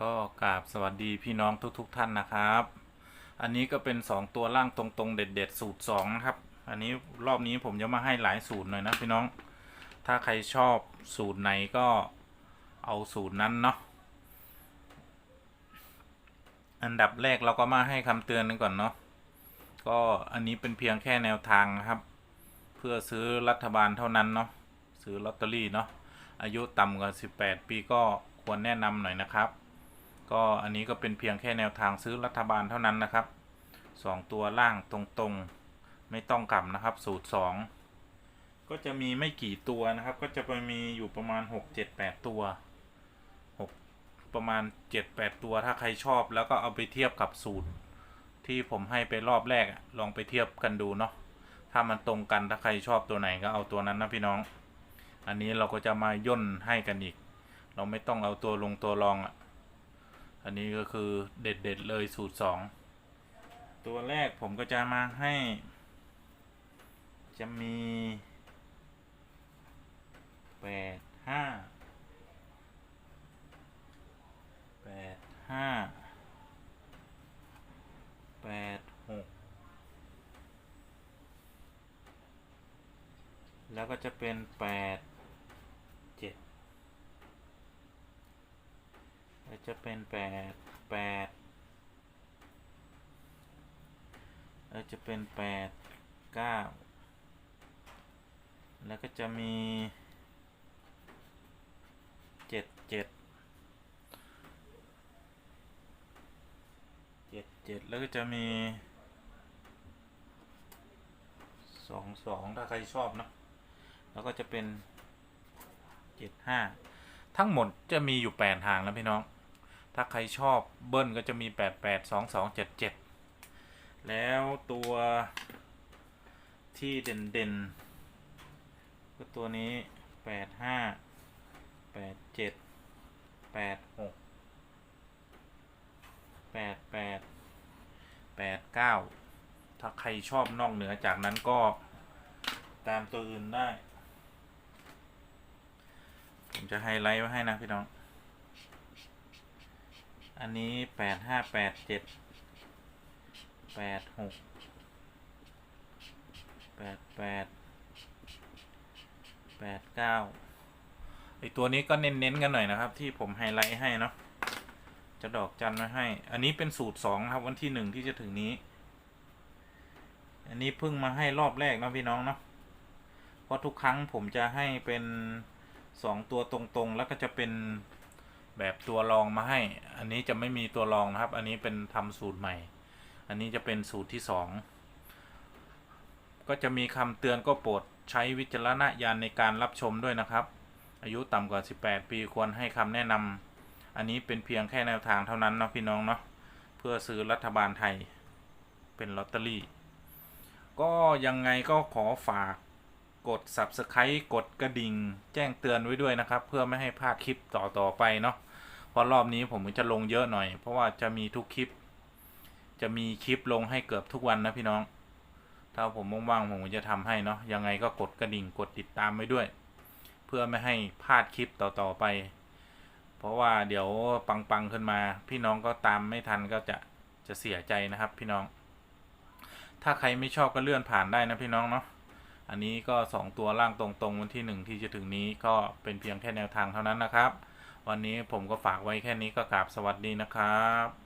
ก็กราบสวัสดีพี่น้องทุกๆทท่านนะครับ อันนี้ก็เป็น 2 ตัวล่างตรงๆ เด็ดๆ สูตร2นะครับ อันนี้รอบนี้ผมจะมาให้หลายสูตรหน่อยนะพี่น้อง ถ้าใครชอบสูตรไหนก็เอาสูตรนั้นเนาะ อันดับแรกเราก็มาให้คำเตือนกันก่อนเนาะ ก็อันนี้เป็นเพียงแค่แนวทางนะครับ เพื่อซื้อรัฐบาลเท่านั้นเนาะ ซื้อลอตเตอรี่เนาะ อายุต่ำกว่า 18 ปีก็ควรแนะนำหน่อยนะครับ ก็อันนี้ก็เป็นเพียงแค่แนวทางซื้อรัฐบาลเท่านั้นนะครับ 2 ตัวล่างตรงๆ ไม่ต้องกลับนะครับ สูตร 2 ก็จะมีไม่กี่ตัวนะครับ ก็จะไปมีอยู่ประมาณ 6 7 8 ตัว 6 ประมาณ 7 8 ตัวถ้าใครชอบ แล้วก็เอาไปเทียบกับสูตร ที่ผมให้ไปรอบแรกลองไปเทียบกันดูเนาะถ้ามันตรงกันถ้าใครชอบตัวไหนก็เอาตัวนั้นนะพี่น้อง อันนี้เราก็จะมาย่นให้กันอีก เราไม่ต้องเอาตัวลงตัวรองอะ อันนี้ก็คือเด็ดๆเลยสูตรสองตัวแรกผมก็จะมาให้ จะมีแปดห้าแปดห้าแปดหกแล้วก็จะเป็นแปดเจ็ดแล้ว จะเป็นแปดแปดแล้วจะเป็นแปดเก้าแล้วก็จะมีเจ็ดเจ็ดเจ็ดเจ็ดแล้วก็จะมีสองสองถ้าใครชอบนะ แล้วก็จะเป็นเจ็ดห้าทั้งหมดจะมีอยู่8ทางแล้วพี่น้อง ถ้าใครชอบเบิ้ลก็จะมี 8 8 2 2 7 7 แล้วตัวที่เด่นๆ ก็ตัวนี้ 8 5 8 7 8 6 8 8 8 9 ถ้าใครชอบนอกเหนือจากนั้นก็ตามตัวอื่นได้ ผมจะไฮไลท์ไว้ให้นะพี่น้อง อันนี้แปดห้าแปดเจ็ดแปดหกแปดแปดแปดเก้าไอตัวนี้ก็เน้นๆกันหน่อยนะครับ ที่ผมไฮไลท์ให้เนาะจะดอกจันไว้ให้ อันนี้เป็นสูตรสองครับวันที่หนึ่งที่จะถึงนี้ อันนี้เพิ่งมาให้รอบแรกนะพี่น้องเนาะเพราะทุกครั้งผมจะให้เป็นสองตัวตรงๆ แล้วก็จะเป็น แบบตัวรองมาให้ อันนี้จะไม่มีตัวรองนะครับ อันนี้เป็นทำสูตรใหม่ อันนี้จะเป็นสูตรที่สองก็จะมีคำเตือนก็โปรดใช้วิจารณญาณในการรับชมด้วยนะครับ อายุต่ำกว่า 18 ปีควรให้คำแนะนำอันนี้เป็นเพียงแค่แนวทางเท่านั้นนะพี่น้องเนาะเพื่อซื้อรัฐบาลไทยเป็นลอตเตอรี่ ก็ยังไงก็ขอฝากกด subscribe กดกระดิ่ง แจ้งเตือนไว้ด้วยนะครับ เพื่อไม่ให้พลาดคลิปต่อต่อไปเนาะ ราะรอบนี้ผมจะลงเยอะหน่อย เพราะว่าจะมีทุกคลิป จะมีคลิปลงให้เกือบทุกวันนะพี่น้อง ถ้าผมว่างๆผมก็จะทำให้เนาะยังไงก็กดกระดิ่งกดติดตามไว้ด้วย เพื่อไม่ให้พลาดคลิปต่อๆไป เพราะว่าเดี๋ยวปังๆขึ้นมา พี่น้องก็ตามไม่ทันก็จะจะเสียใจนะครับ พี่น้อง ถ้าใครไม่ชอบก็เลื่อนผ่านได้นะพี่น้องเนาะอันนี้ก็ 2 ตัวล่างตรงๆวันที่ 1 ที่จะถึงนี้ก็เป็นเพียงแค่แนวทางเท่านั้นนะครับ วันนี้ผมก็ฝากไว้แค่นี้ก็กราบสวัสดีนะครับ